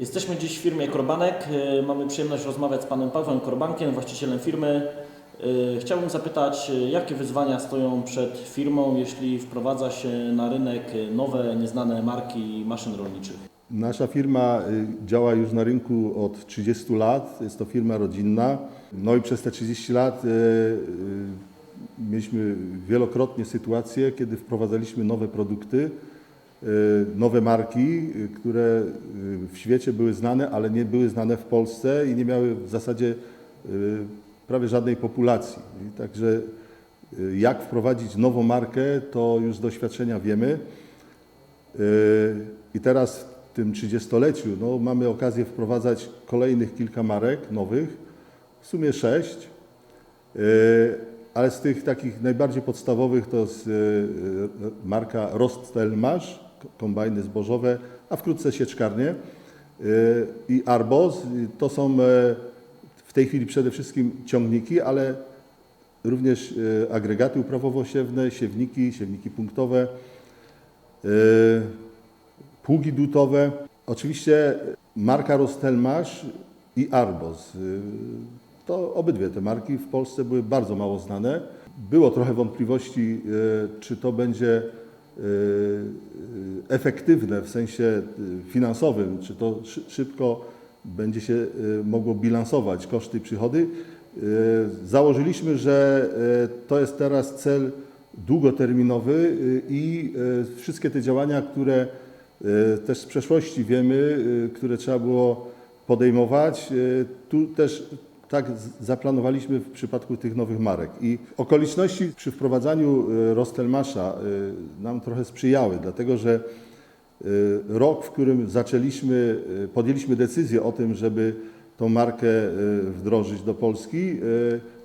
Jesteśmy dziś w firmie Korbanek. Y, Mamy przyjemność rozmawiać z panem Pawłem Korbankiem, właścicielem firmy. Y, Chciałbym zapytać, y, jakie wyzwania stoją przed firmą, jeśli wprowadza się na rynek nowe, nieznane marki maszyn rolniczych? Nasza firma działa już na rynku od 30 lat. Jest to firma rodzinna. No i przez te 30 lat mieliśmy wielokrotnie sytuacje, kiedy wprowadzaliśmy nowe produkty, nowe marki, y, które y, w świecie były znane, ale nie były znane w Polsce i nie miały w zasadzie y, prawie żadnej populacji. Także y, jak wprowadzić nową markę, to już z doświadczenia wiemy. I teraz w tym 30-leciu no, mamy okazję wprowadzać kolejnych kilka marek nowych, w sumie sześć, ale z tych takich najbardziej podstawowych to jest marka Rostelmasz, kombajny zbożowe, a wkrótce sieczkarnie yy, i Arbos. To są yy, w tej chwili przede wszystkim ciągniki, ale również yy, agregaty uprawowo-siewne, siewniki, siewniki punktowe. Yy, pługi dutowe. Oczywiście marka Rostelmasz i Arbos. To obydwie te marki w Polsce były bardzo mało znane. Było trochę wątpliwości, czy to będzie efektywne w sensie yy, finansowym, czy to szy- szybko będzie się mogło bilansować koszty i przychody. Założyliśmy, że to jest teraz cel długoterminowy i wszystkie te działania, które też z przeszłości wiemy, które trzeba było podejmować, tu też tak zaplanowaliśmy w przypadku tych nowych marek. I okoliczności przy wprowadzaniu yy, Rostelmasza yy, nam trochę sprzyjały, dlatego że yy, rok, w którym zaczęliśmy, podjęliśmy decyzję o tym, żeby tą markę wdrożyć do Polski,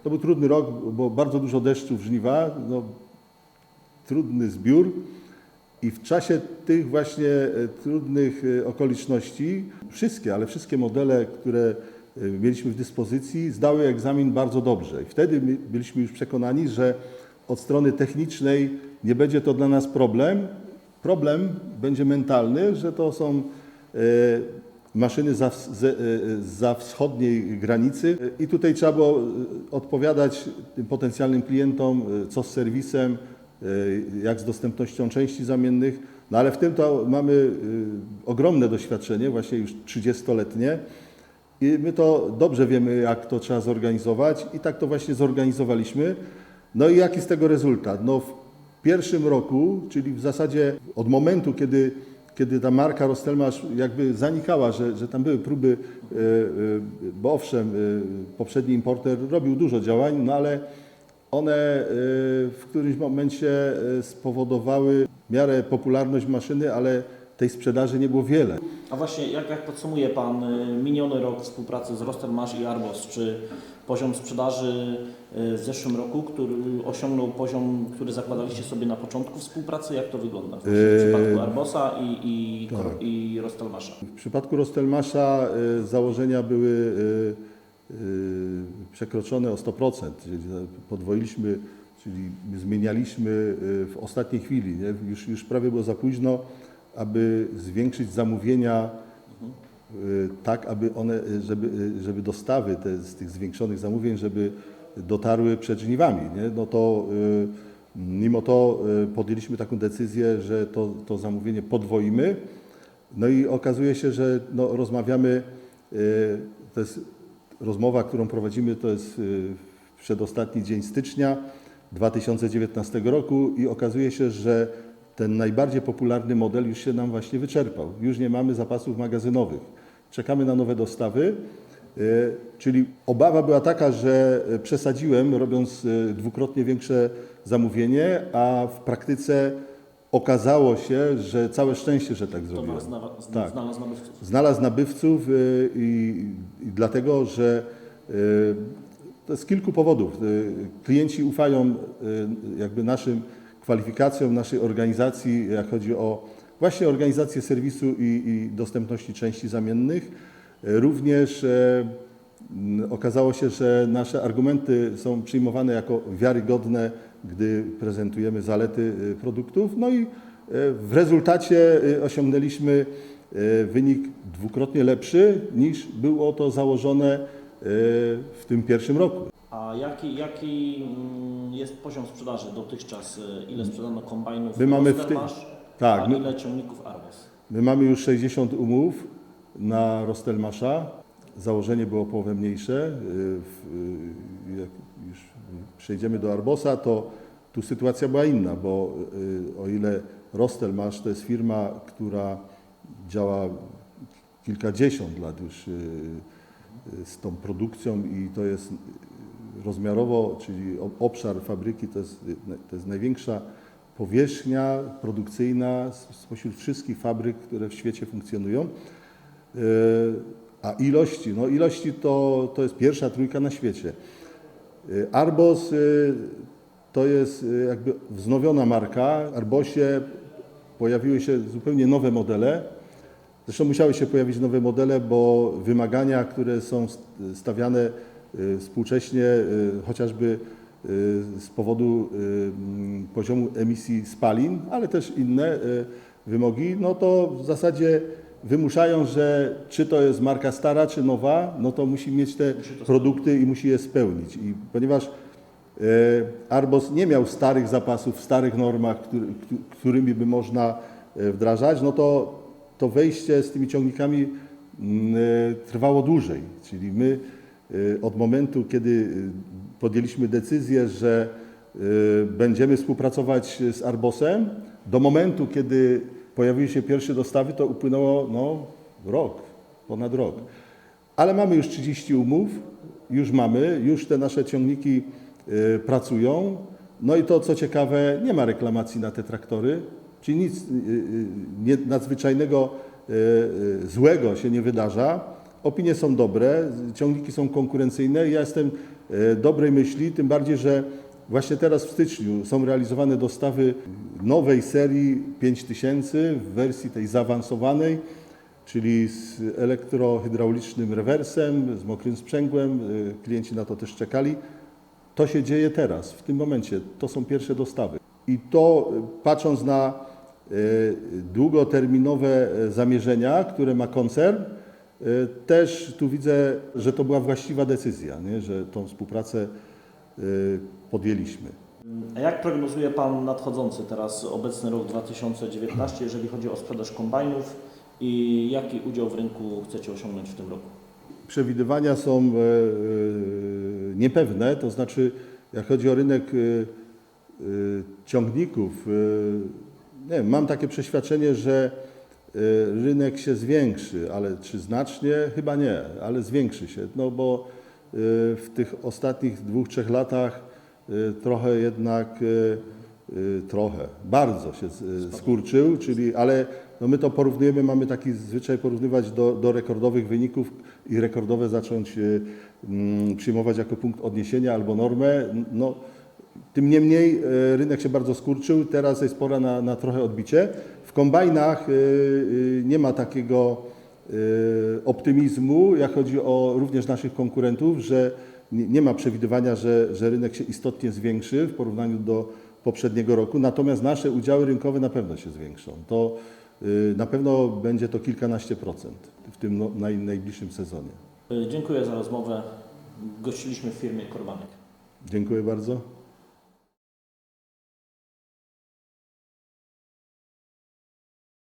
to był trudny rok, bo bardzo dużo deszczu w żniwa, no, trudny zbiór i w czasie tych właśnie e, trudnych e, okoliczności wszystkie, ale wszystkie modele, które e, mieliśmy w dyspozycji, zdały egzamin bardzo dobrze. I wtedy my byliśmy już przekonani, że od strony technicznej nie będzie to dla nas problem. Problem będzie mentalny, że to są e, maszyny za, e, za wschodniej granicy i tutaj trzeba było odpowiadać tym potencjalnym klientom, co z serwisem, jak z dostępnością części zamiennych, no ale w tym to mamy y, ogromne doświadczenie, właśnie już 30-letnie i my to dobrze wiemy, jak to trzeba zorganizować i tak to właśnie zorganizowaliśmy. No i jaki z tego rezultat? No w pierwszym roku, czyli w zasadzie od momentu, kiedy, kiedy ta marka Rostelmasz jakby zanikała, że, że tam były próby, y, y, bo owszem, y, poprzedni importer robił dużo działań, no ale one w którymś momencie spowodowały w miarę popularność maszyny, ale tej sprzedaży nie było wiele. A właśnie, jak, jak podsumuje Pan y, miniony rok współpracy z Rostelmash i Arbos? Czy poziom sprzedaży y, w zeszłym roku, który osiągnął poziom, który zakładaliście sobie na początku współpracy? Jak to wygląda w Yy, przypadku Arbosa i, i, tak. i Rostelmasha? W przypadku Rostelmasza y, założenia były przekroczone o 100%, czyli podwoiliśmy, czyli zmienialiśmy w ostatniej chwili. Nie? Już, już prawie było za późno, aby zwiększyć zamówienia y, tak, aby one, y, żeby, y, żeby dostawy te, z tych zwiększonych zamówień, żeby dotarły przed żniwami. Nie? No to mimo to podjęliśmy taką decyzję, że to, to zamówienie podwoimy. No i okazuje się, że no, rozmawiamy, to jest rozmowa, którą prowadzimy, to jest przedostatni dzień stycznia 2019 roku i okazuje się, że ten najbardziej popularny model już się nam właśnie wyczerpał. Już nie mamy zapasów magazynowych. Czekamy na nowe dostawy. y, Czyli obawa była taka, że y, przesadziłem, robiąc y, dwukrotnie większe zamówienie, a w praktyce okazało się, że całe szczęście, że tak To zrobiłem. zna- zna- Tak. znalazł nabywców. Znalazł nabywców i, i dlatego, że to z kilku powodów. Klienci ufają jakby naszym kwalifikacjom, naszej organizacji, jak chodzi o właśnie organizację serwisu i, i dostępności części zamiennych. Również e, okazało się, że nasze argumenty są przyjmowane jako wiarygodne, gdy prezentujemy zalety y, produktów. No i e, w rezultacie osiągnęliśmy e, wynik dwukrotnie lepszy niż było to założone e, w tym pierwszym roku. A jaki, jaki mm, jest poziom sprzedaży dotychczas? Y, Ile sprzedano kombajnów My mamy w tym- tak, a my- ile ciągników Arbos? My mamy już 60 umów na Rostelmasza. Założenie było połowę mniejsze. W- y, Jak już przejdziemy do Arbosa, to tu sytuacja była inna, bo o ile Rostelmasz to jest firma, która działa kilkadziesiąt lat już z tą produkcją i to jest rozmiarowo, czyli obszar fabryki to jest, to jest największa powierzchnia produkcyjna spośród wszystkich fabryk, które w świecie funkcjonują. E, A ilości, no ilości to, to jest pierwsza trójka na świecie. E, Arbos e, to jest jakby wznowiona marka. W Arbosie pojawiły się zupełnie nowe modele. Zresztą musiały się pojawić nowe modele, bo wymagania, które są st- stawiane współcześnie, e, chociażby e, z powodu e, m, poziomu emisji spalin, ale też inne wymogi, no to w zasadzie wymuszają, że czy to jest marka stara, czy nowa, no to musi mieć te produkty i musi je spełnić. I ponieważ Arbos nie miał starych zapasów w starych normach, który, któ- którymi by można wdrażać, no to to wejście z tymi ciągnikami mm, trwało dłużej. Czyli my od momentu, kiedy e, podjęliśmy decyzję, że e, będziemy współpracować z Arbosem, do momentu, kiedy pojawiły się pierwsze dostawy, to upłynęło no, rok, ponad rok. Ale mamy już 30 umów, już mamy, już te nasze ciągniki y, pracują. No i to, co ciekawe, nie ma reklamacji na te traktory, czyli nic y, y, nadzwyczajnego y, y, złego się nie wydarza. Opinie są dobre, ciągniki są konkurencyjne. Ja jestem y, dobrej myśli, tym bardziej, że właśnie teraz w styczniu są realizowane dostawy nowej serii 5000 w wersji tej zaawansowanej czyli z elektrohydraulicznym rewersem, z mokrym sprzęgłem. y, Klienci na to też czekali. To się dzieje teraz, w tym momencie. To są pierwsze dostawy. I to y, patrząc na długoterminowe zamierzenia, które ma koncern, też tu widzę, że to była właściwa decyzja, nie? że tą współpracę y, podjęliśmy. A jak prognozuje Pan nadchodzący teraz obecny rok 2019, jeżeli chodzi o sprzedaż kombajnów i jaki udział w rynku chcecie osiągnąć w tym roku? przewidywania są e, e, niepewne, to znaczy jak chodzi o rynek e, e, ciągników, e, nie mam takie przeświadczenie, że e, rynek się zwiększy, ale czy znacznie? Chyba nie, ale zwiększy się, no bo e, w tych ostatnich dwóch, trzech latach e, trochę jednak trochę, bardzo się skurczył, czyli, ale no my to porównujemy, mamy taki zwyczaj porównywać do, do rekordowych wyników i rekordowe zacząć mm, przyjmować jako punkt odniesienia albo normę. No, tym niemniej e, rynek się bardzo skurczył, teraz jest pora na, na trochę odbicie. W kombajnach e, e, nie ma takiego optymizmu, jak chodzi o również naszych konkurentów, że nie, ma przewidywania, że, że rynek się istotnie zwiększy w porównaniu do poprzedniego roku, natomiast nasze udziały rynkowe na pewno się zwiększą. To na pewno będzie to kilkanaście procent w tym no, naj, najbliższym sezonie. Dziękuję za rozmowę. Gościliśmy w firmie Korbanek. Dziękuję bardzo.